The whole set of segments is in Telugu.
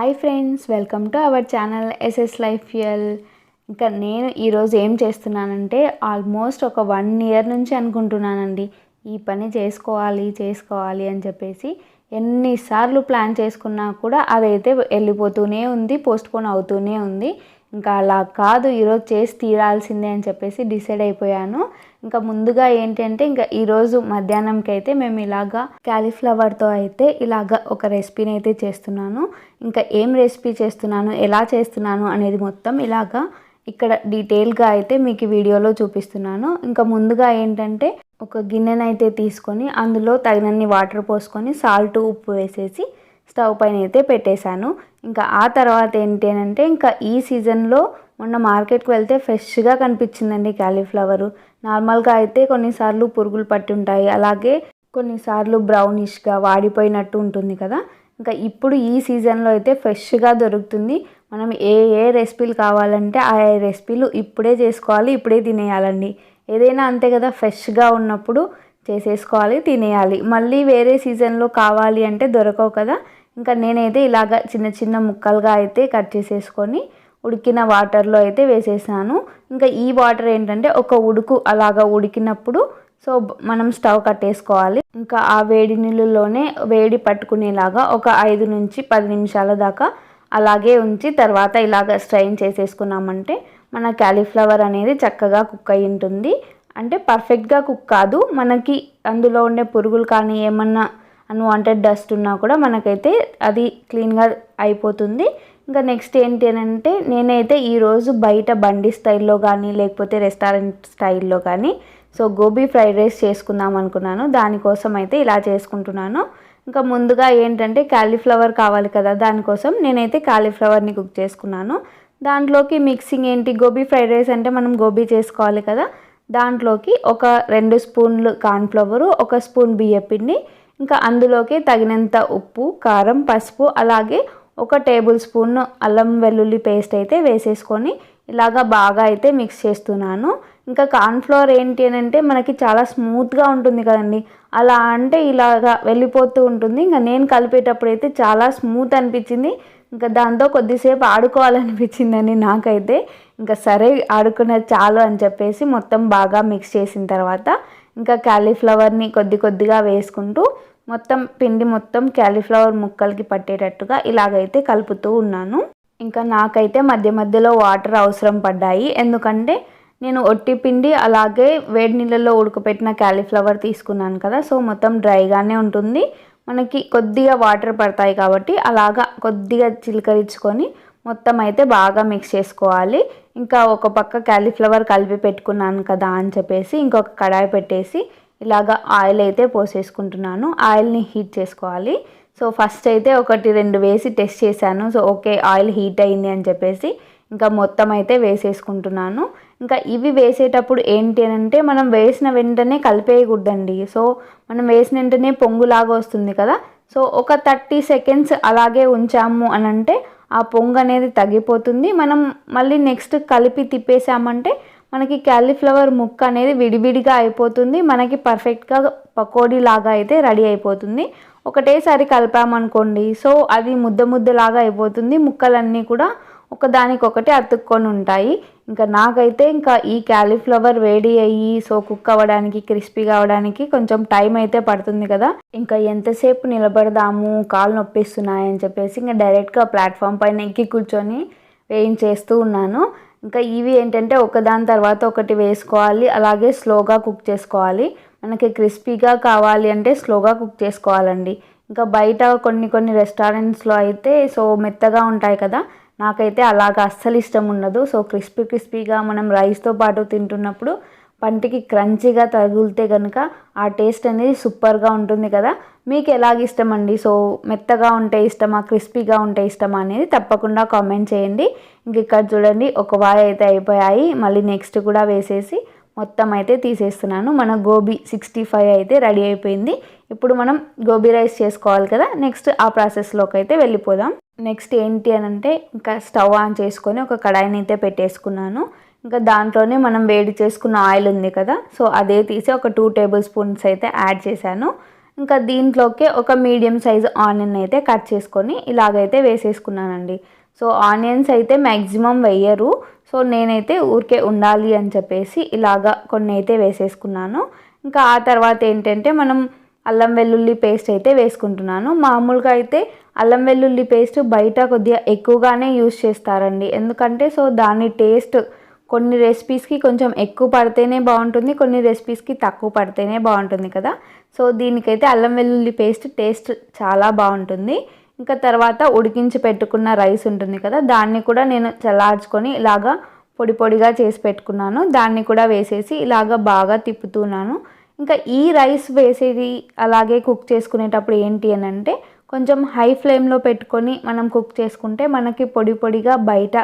Hi friends welcome to our channel SS life fuel ఇంకా నేను ఈరోజు ఏం చేస్తున్నానంటే ఆల్మోస్ట్ ఒక వన్ ఇయర్ నుంచి అనుకుంటున్నానండి. ఈ పని చేసుకోవాలి చేసుకోవాలి అని చెప్పేసి ఎన్నిసార్లు ప్లాన్ చేసుకున్నా కూడా అదైతే వెళ్ళిపోతూనే ఉంది పోస్ట్పోన్ అవుతూనే ఉంది. ఇంకా అలా కాదు ఈరోజు చేసి తీరాల్సిందే అని చెప్పేసి డిసైడ్ అయిపోయాను. ఇంకా ముందుగా ఏంటంటే ఇంకా ఈరోజు మధ్యాహ్నంకి అయితే మేము ఇలాగా క్యాలీఫ్లవర్తో అయితే ఇలాగా ఒక రెసిపీని అయితే చేస్తున్నాను. ఇంకా ఏం రెసిపీ చేస్తున్నాను ఎలా చేస్తున్నాను అనేది మొత్తం ఇలాగా ఇక్కడ డీటెయిల్గా అయితే మీకు వీడియోలో చూపిస్తున్నాను. ఇంకా ముందుగా ఏంటంటే ఒక గిన్నెనైతే తీసుకొని అందులో తగినన్ని వాటర్ పోసుకొని సాల్ట్ ఉప్పు వేసేసి స్టవ్ పైన అయితే పెట్టేశాను. ఇంకా ఆ తర్వాత ఏంటి అని అంటే ఇంకా ఈ సీజన్లో మొన్న మార్కెట్కి వెళ్తే ఫ్రెష్గా కనిపించిందండి క్యాలీఫ్లవరు. నార్మల్గా అయితే కొన్నిసార్లు పురుగులు పట్టి ఉంటాయి. అలాగే కొన్నిసార్లు బ్రౌనిష్గా వాడిపోయినట్టు ఉంటుంది కదా. ఇంకా ఇప్పుడు ఈ సీజన్లో అయితే ఫ్రెష్గా దొరుకుతుంది. మనం ఏ ఏ రెసిపీలు కావాలంటే ఆ ఏ రెసిపీలు ఇప్పుడే చేసుకోవాలి ఇప్పుడే తినేయాలండి. ఏదైనా అంతే కదా ఫ్రెష్గా ఉన్నప్పుడు చేసేసుకోవాలి తినేయాలి. మళ్ళీ వేరే సీజన్లో కావాలి అంటే దొరకవు కదా. ఇంకా నేనైతే ఇలాగ చిన్న చిన్న ముక్కలుగా అయితే కట్ చేసేసుకొని ఉడికిన వాటర్లో అయితే వేసేసాను. ఇంకా ఈ వాటర్ ఏంటంటే ఒక ఉడుకు అలాగా ఉడికినప్పుడు సో మనం స్టవ్ కట్టేసుకోవాలి. ఇంకా ఆ వేడి నీళ్ళలోనే వేడి పట్టుకునేలాగా ఒక ఐదు నుంచి పది నిమిషాల దాకా అలాగే ఉంచి తర్వాత ఇలాగ స్ట్రైన్ చేసేసుకున్నామంటే మన క్యాలీఫ్లవర్ అనేది చక్కగా కుక్ అయి ఉంటుంది. అంటే పర్ఫెక్ట్గా కుక్ కాదు మనకి అందులో ఉండే పురుగులు కానీ ఏమన్నా అన్వాంటెడ్ డస్ట్ ఉన్నా కూడా మనకైతే అది క్లీన్గా అయిపోతుంది. ఇంకా నెక్స్ట్ ఏంటి అని అంటే నేనైతే ఈరోజు బయట బండి స్టైల్లో కానీ లేకపోతే రెస్టారెంట్ స్టైల్లో కానీ సో గోబీ ఫ్రైడ్ రైస్ చేసుకుందాం అనుకున్నాను. దానికోసం అయితే ఇలా చేసుకుంటున్నాను. ఇంకా ముందుగా ఏంటంటే క్యాలీఫ్లవర్ కావాలి కదా దానికోసం నేనైతే క్యాలీఫ్లవర్ని కుక్ చేసుకున్నాను. దాంట్లోకి మిక్సింగ్ ఏంటి? గోబీ ఫ్రైడ్ రైస్ అంటే మనం గోబీ చేసుకోవాలి కదా. దాంట్లోకి ఒక రెండు స్పూన్లు కార్న్ఫ్లవరు ఒక స్పూన్ బియ్యపిండి ఇంకా అందులోకి తగినంత ఉప్పు కారం పసుపు అలాగే ఒక టేబుల్ స్పూన్ అల్లం వెల్లుల్లి పేస్ట్ అయితే వేసేసుకొని ఇలాగా బాగా అయితే మిక్స్ చేస్తున్నాను. ఇంకా కార్న్ఫ్లవర్ ఏంటి అని అంటే మనకి చాలా స్మూత్గా ఉంటుంది కదండి. అలా అంటే ఇలాగా వెళ్ళిపోతూ ఉంటుంది. ఇంకా నేను కలిపేటప్పుడు అయితే చాలా స్మూత్ అనిపించింది. ఇంకా దాంతో కొద్దిసేపు ఆడుకోవాలనిపించిందని నాకైతే. ఇంకా సరే ఆడుకున్నది చాలు అని చెప్పేసి మొత్తం బాగా మిక్స్ చేసిన తర్వాత ఇంకా క్యాలీఫ్లవర్ని కొద్ది కొద్దిగా వేసుకుంటూ మొత్తం పిండి మొత్తం క్యాలీఫ్లవర్ ముక్కలకి పట్టేటట్టుగా ఇలాగైతే కలుపుతూ ఉన్నాను. ఇంకా నాకైతే మధ్య మధ్యలో వాటర్ అవసరం పడ్డాయి. ఎందుకంటే నేను ఒట్టి పిండి అలాగే వేడి నీళ్ళలో ఉడకపెట్టిన క్యాలీఫ్లవర్ తీసుకున్నాను కదా సో మొత్తం డ్రైగానే ఉంటుంది. మనకి కొద్దిగా వాటర్ పడతాయి కాబట్టి అలాగా కొద్దిగా చిలకరించుకొని మొత్తం అయితే బాగా మిక్స్ చేసుకోవాలి. ఇంకా ఒక పక్క క్యాలీఫ్లవర్ కలిపి పెట్టుకున్నాను కదా అని చెప్పేసి ఇంకొక కడాయి పెట్టేసి ఇలాగ ఆయిల్ అయితే పోసేసుకుంటున్నాను. ఆయిల్ని హీట్ చేసుకోవాలి. సో ఫస్ట్ అయితే ఒకటి రెండు వేసి టెస్ట్ చేశాను. సో ఓకే ఆయిల్ హీట్ అయింది అని చెప్పేసి ఇంకా మొత్తం అయితే వేసేసుకుంటున్నాను. ఇంకా ఇవి వేసేటప్పుడు ఏంటి అని అంటే మనం వేసిన వెంటనే కలిపేయకూడదండి. సో మనం వేసిన వెంటనే పొంగులాగా వస్తుంది కదా. సో ఒక థర్టీ సెకండ్స్ అలాగే ఉంచాము అని అంటే ఆ పొంగు అనేది తగ్గిపోతుంది. మనం మళ్ళీ నెక్స్ట్ కలిపి తిప్పేసామంటే మనకి క్యాలీఫ్లవర్ ముక్క అనేది విడివిడిగా అయిపోతుంది. మనకి పర్ఫెక్ట్గా పకోడీ లాగా అయితే రెడీ అయిపోతుంది. ఒకటేసారి కలిపామనుకోండి సో అది ముద్ద ముద్దలాగా అయిపోతుంది. ముక్కలన్నీ కూడా ఒకదానికొకటి అతుక్కొని ఉంటాయి. ఇంకా నాకైతే ఇంకా ఈ క్యాలీఫ్లవర్ వేడి అయ్యి సో కుక్ అవ్వడానికి క్రిస్పీ కావడానికి కొంచెం టైం అయితే పడుతుంది కదా. ఇంకా ఎంతసేపు నిలబడదాము కాళ్ళు నొప్పిస్తున్నాయని చెప్పేసి ఇంకా డైరెక్ట్గా ప్లాట్ఫామ్ పైన ఎక్కి కూర్చొని వేయించేస్తూ ఉన్నాను. ఇంకా ఇవి ఏంటంటే ఒకదాని తర్వాత ఒకటి వేసుకోవాలి. అలాగే స్లోగా కుక్ చేసుకోవాలి. మనకి క్రిస్పీగా కావాలి అంటే స్లోగా కుక్ చేసుకోవాలండి. ఇంకా బయట కొన్ని కొన్ని రెస్టారెంట్స్లో అయితే సో మెత్తగా ఉంటాయి కదా నాకైతే అలాగ అస్సలు ఇష్టం ఉండదు. సో క్రిస్పీ క్రిస్పీగా మనం రైస్తో పాటు తింటున్నప్పుడు పంటికి క్రంచీగా తగిలితే కనుక ఆ టేస్ట్ అనేది సూపర్గా ఉంటుంది కదా. మీకు ఎలాగ ఇష్టం అండి సో మెత్తగా ఉంటే ఇష్టమా? క్రిస్పీగా ఉంటే ఇష్టమా? అనేది తప్పకుండా కామెంట్ చేయండి. ఇంక ఇక్కడ చూడండి ఒక వాయి అయితే అయిపోయాయి. మళ్ళీ నెక్స్ట్ కూడా వేసేసి మొత్తం అయితే తీసేస్తున్నాను. మన గోబీ సిక్స్టీ ఫైవ్ అయితే రెడీ అయిపోయింది. ఇప్పుడు మనం గోబీ రైస్ చేసుకోవాలి కదా. నెక్స్ట్ ఆ ప్రాసెస్లోకి అయితే వెళ్ళిపోదాం. నెక్స్ట్ ఏంటి అని అంటే ఇంకా స్టవ్ ఆన్ చేసుకొని ఒక కడాయిని అయితే పెట్టేసుకున్నాను. ఇంకా దాంట్లోనే మనం వేడి చేసుకున్న ఆయిల్ ఉంది కదా. సో అదే తీసి ఒక టూ టేబుల్ స్పూన్స్ అయితే యాడ్ చేశాను. ఇంకా దీంట్లోకి ఒక మీడియం సైజ్ ఆనియన్ అయితే కట్ చేసుకొని ఇలాగైతే వేసేసుకున్నానండి. సో ఆనియన్స్ అయితే మ్యాక్సిమం వేయరు. సో నేనైతే ఊరికే ఉండాలి అని చెప్పేసి ఇలాగా కొన్ని అయితే వేసేసుకున్నాను. ఇంకా ఆ తర్వాత ఏంటంటే మనం అల్లం వెల్లుల్లి పేస్ట్ అయితే వేసుకుంటున్నాను. మామూలుగా అయితే అల్లం వెల్లుల్లి పేస్ట్ బయట కొద్దిగా ఎక్కువగానే యూస్ చేస్తారండి. ఎందుకంటే సో దాని టేస్ట్ కొన్ని రెసిపీస్కి కొంచెం ఎక్కువ పడితేనే బాగుంటుంది కొన్ని రెసిపీస్కి తక్కువ పడితేనే బాగుంటుంది కదా. సో దీనికైతే అల్లం వెల్లుల్లి పేస్ట్ టేస్ట్ చాలా బాగుంటుంది. ఇంకా తర్వాత ఉడికించి పెట్టుకున్న రైస్ ఉంటుంది కదా దాన్ని కూడా నేను చల్లార్చుకొని ఇలాగా పొడి పొడిగా చేసి పెట్టుకున్నాను. దాన్ని కూడా వేసేసి ఇలాగ బాగా తిప్పుతున్నాను. ఇంకా ఈ రైస్ వేసేది అలాగే కుక్ చేసుకునేటప్పుడు ఏంటి అని అంటే కొంచెం హై ఫ్లేమ్లో పెట్టుకొని మనం కుక్ చేసుకుంటే మనకి పొడి పొడిగా బయట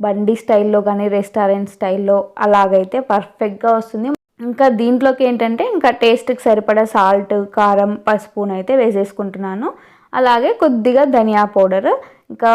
బండి స్టైల్లో కానీ రెస్టారెంట్ స్టైల్లో అలాగైతే పర్ఫెక్ట్గా వస్తుంది. ఇంకా దీంట్లోకి ఏంటంటే ఇంకా టేస్ట్కి సరిపడా సాల్ట్ కారం పసుపునైతే వేసేసుకుంటున్నాను. అలాగే కొద్దిగా ధనియా పౌడర్. ఇంకా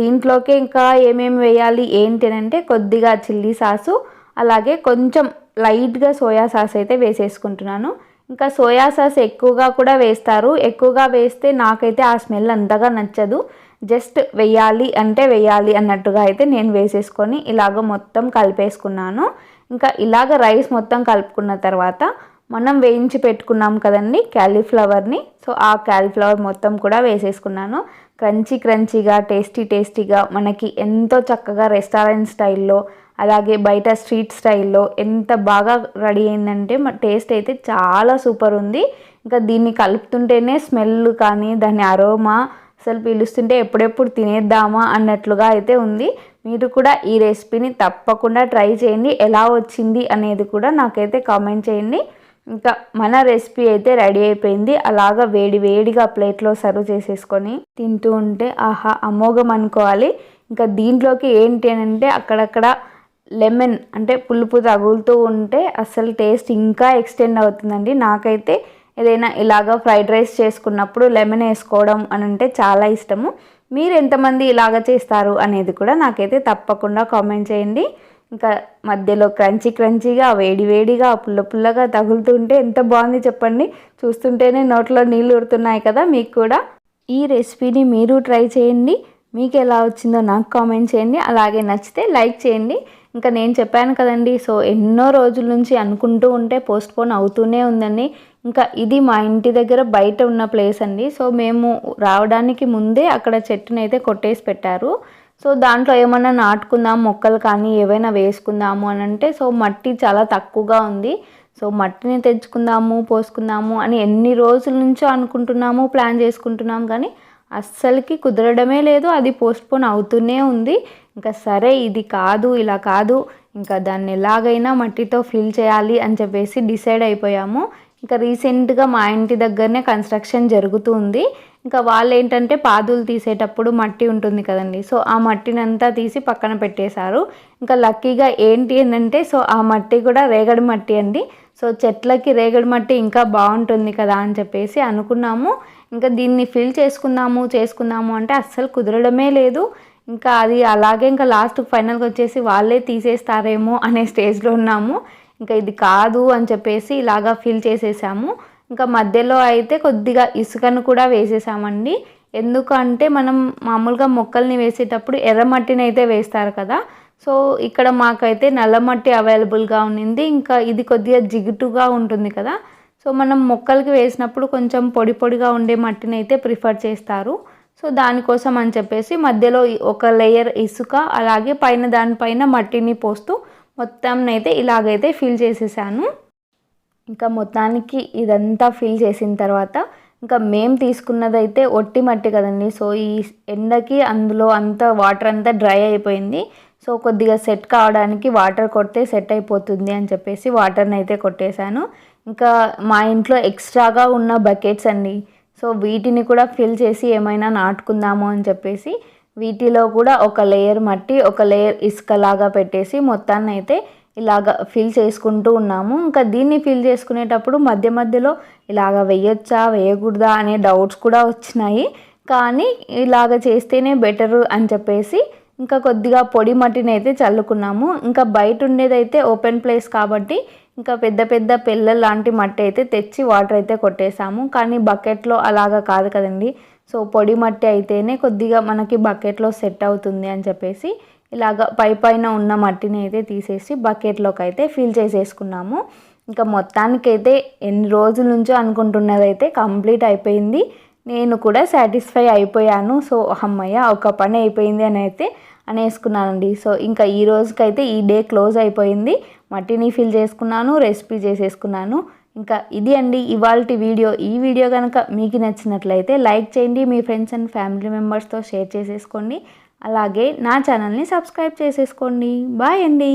దీంట్లోకి ఇంకా ఏమేమి వేయాలి ఏంటి అంటే కొద్దిగా చిల్లీ సాసు అలాగే కొంచెం లైట్గా సోయా సాస్ అయితే వేసేసుకుంటున్నాను. ఇంకా సోయా సాస్ ఎక్కువగా కూడా వేస్తారు. ఎక్కువగా వేస్తే నాకైతే ఆ స్మెల్ అంతగా నచ్చదు. జస్ట్ వెయ్యాలి అంటే వెయ్యాలి అన్నట్టుగా అయితే నేను వేసేసుకొని ఇలాగ మొత్తం కలిపేసుకున్నాను. ఇంకా ఇలాగ రైస్ మొత్తం కలుపుకున్న తర్వాత మనం వేయించి పెట్టుకున్నాం కదండి క్యాలీఫ్లవర్ని. సో ఆ క్యాలీఫ్లవర్ మొత్తం కూడా వేసేసుకున్నాను. క్రంచీ క్రంచీగా టేస్టీ టేస్టీగా మనకి ఎంతో చక్కగా రెస్టారెంట్ స్టైల్లో అలాగే బయట స్ట్రీట్ స్టైల్లో ఎంత బాగా రెడీ అయిందంటే మా టేస్ట్ అయితే చాలా సూపర్ ఉంది. ఇంకా దీన్ని కలుపుతుంటేనే స్మెల్ కానీ దాని అరోమా అసలు పీలుస్తుంటే ఎప్పుడెప్పుడు తినేద్దామా అన్నట్లుగా అయితే ఉంది. మీరు కూడా ఈ రెసిపీని తప్పకుండా ట్రై చేయండి. ఎలా వచ్చింది అనేది కూడా నాకైతే కామెంట్ చేయండి. ఇంకా మన రెసిపీ అయితే రెడీ అయిపోయింది. అలాగా వేడి వేడిగా ప్లేట్లో సర్వ్ చేసేసుకొని తింటూ ఉంటే ఆహా అమోఘం అనుకోవాలి. ఇంకా దీంట్లోకి ఏంటి అని అంటే అక్కడక్కడ లెమన్ అంటే పులుపు తగులుతూ ఉంటే అసలు టేస్ట్ ఇంకా ఎక్స్టెండ్ అవుతుందండి. నాకైతే ఏదైనా ఇలాగ ఫ్రైడ్ రైస్ చేసుకున్నప్పుడు లెమన్ వేసుకోవడం అని అంటే చాలా ఇష్టము. మీరు ఎంతమంది ఇలాగ చేస్తారు అనేది కూడా నాకైతే తప్పకుండా కామెంట్ చేయండి. ఇంకా మధ్యలో క్రంచీ క్రంచీగా వేడి వేడిగా పుల్ల పుల్లగా తగులుతుంటే ఎంత బాగుంది చెప్పండి. చూస్తుంటేనే నోట్లో నీళ్ళు ఉడుతున్నాయి కదా మీకు కూడా. ఈ రెసిపీని మీరు ట్రై చేయండి. మీకు ఎలా వచ్చిందో నాకు కామెంట్ చేయండి. అలాగే నచ్చితే లైక్ చేయండి. ఇంకా నేను చెప్పాను కదండి సో ఎన్నో రోజుల నుంచి అనుకుంటూ ఉంటే పోస్ట్ పోన్ అవుతూనే ఉందండి. ఇంకా ఇది మా ఇంటి దగ్గర బయట ఉన్న ప్లేస్ అండి. సో మేము రావడానికి ముందే అక్కడ చెట్టునైతే అయితే కొట్టేసి పెట్టారు. సో దాంట్లో ఏమైనా నాటుకుందాం మొక్కలు కానీ ఏవైనా వేసుకుందాము అని అంటే సో మట్టి చాలా తక్కువగా ఉంది. సో మట్టిని తెచ్చుకుందాము పోసుకుందాము అని ఎన్ని రోజుల నుంచో అనుకుంటున్నాము ప్లాన్ చేసుకుంటున్నాం. కానీ అస్సలకి కుదరడమే లేదు అది పోస్ట్పోన్ అవుతూనే ఉంది. ఇంకా సరే ఇది కాదు ఇలా కాదు ఇంకా దాన్ని ఎలాగైనా మట్టితో ఫిల్ చేయాలి అని చెప్పేసి డిసైడ్ అయిపోయాము. ఇంకా రీసెంట్గా మా ఇంటి దగ్గరనే కన్స్ట్రక్షన్ జరుగుతుంది ఇంకా వాళ్ళు ఏంటంటే పాదులు తీసేటప్పుడు మట్టి ఉంటుంది కదండి సో ఆ మట్టిని అంతా తీసి పక్కన పెట్టేశారు. ఇంకా లక్కీగా ఏంటి అంటే సో ఆ మట్టి కూడా రేగడి మట్టి అండి. సో చెట్లకి రేగడి మట్టి ఇంకా బాగుంటుంది కదా అని చెప్పేసి అనుకున్నాము. ఇంకా దీన్ని ఫిల్ చేసుకుందాము చేసుకుందాము అంటే అస్సలు కుదరడమే లేదు. ఇంకా అది అలాగే ఇంకా లాస్ట్ ఫైనల్గా వచ్చేసి వాళ్ళే తీసేస్తారేమో అనే స్టేజ్లో ఉన్నాము. ఇంకా ఇది కాదు అని చెప్పేసి ఇలాగా ఫిల్ చేసేసాము. ఇంకా మధ్యలో అయితే కొద్దిగా ఇసుకను కూడా వేసేసామండి. ఎందుకంటే మనం మామూలుగా మొక్కల్ని వేసేటప్పుడు ఎర్రమట్టిని అయితే వేస్తారు కదా. సో ఇక్కడ మాకైతే నల్లమట్టి అవైలబుల్గా ఉన్నింది. ఇంకా ఇది కొద్దిగా జిగుటుగా ఉంటుంది కదా. సో మనం మొక్కలకి వేసినప్పుడు కొంచెం పొడి పొడిగా ఉండే మట్టిని అయితే ప్రిఫర్ చేస్తారు. సో దానికోసం అని చెప్పేసి మధ్యలో ఒక లేయర్ ఇసుక అలాగే పైన దానిపైన మట్టిని పోస్తూ మొత్తం అయితే ఇలాగైతే ఫిల్ చేసేసాను. ఇంకా మొత్తానికి ఇదంతా ఫిల్ చేసిన తర్వాత ఇంకా మేము తీసుకున్నదైతే ఒట్టి మట్టి కదండి. సో ఈ ఎండకి అందులో అంత వాటర్ అంతా డ్రై అయిపోయింది. సో కొద్దిగా సెట్ కావడానికి వాటర్ కొడితే సెట్ అయిపోతుంది అని చెప్పేసి వాటర్ని అయితే కొట్టేశాను. ఇంకా మా ఇంట్లో ఎక్స్ట్రాగా ఉన్న బకెట్స్ అండి. సో వీటిని కూడా ఫిల్ చేసి ఏమైనా నాటుకుందాము అని చెప్పేసి వీటిలో కూడా ఒక లేయర్ మట్టి ఒక లేయర్ ఇసుకలాగా పెట్టేసి మొత్తాన్ని అయితే ఇలాగ ఫిల్ చేసుకుంటూ ఉన్నాము. ఇంకా దీన్ని ఫిల్ చేసుకునేటప్పుడు మధ్య మధ్యలో ఇలాగ వేయొచ్చా వేయకూడదా అనే డౌట్స్ కూడా వచ్చినాయి. కానీ ఇలాగ చేస్తేనే బెటరు అని చెప్పేసి ఇంకా కొద్దిగా పొడి మట్టిని అయితే చల్లుకున్నాము. ఇంకా బయట ఉండేదైతే ఓపెన్ ప్లేస్ కాబట్టి ఇంకా పెద్ద పెద్ద పిల్లలు లాంటి మట్టి అయితే తెచ్చి వాటర్ అయితే కొట్టేసాము. కానీ బకెట్లో అలాగా కాదు కదండి. సో పొడి మట్టి అయితేనే కొద్దిగా మనకి బకెట్లో సెట్ అవుతుంది అని చెప్పేసి ఇలాగ పై పైన ఉన్న మట్టిని అయితే తీసేసి బకెట్లోకి అయితే ఫిల్ చేసేసుకున్నాము. ఇంకా మొత్తానికైతే ఎన్ని రోజుల నుంచో అనుకుంటున్నదైతే కంప్లీట్ అయిపోయింది. నేను కూడా సాటిస్ఫై అయిపోయాను. సో అమ్మయ్య ఒక పని అయిపోయింది అని అయితే అనేసుకున్నానండి. సో ఇంకా ఈ రోజుకైతే ఈ డే క్లోజ్ అయిపోయింది. మట్టిని ఫిల్ చేసుకున్నాను రెసిపీ చేసేసుకున్నాను. ఇంకా ఇది అండి ఇవాళ వీడియో. ఈ వీడియో కనుక మీకు నచ్చినట్లయితే లైక్ చేయండి మీ ఫ్రెండ్స్ అండ్ ఫ్యామిలీ మెంబర్స్తో షేర్ చేసేసుకోండి. అలాగే నా ఛానల్ని సబ్స్క్రైబ్ చేసేసుకోండి. బాయ్ అండి.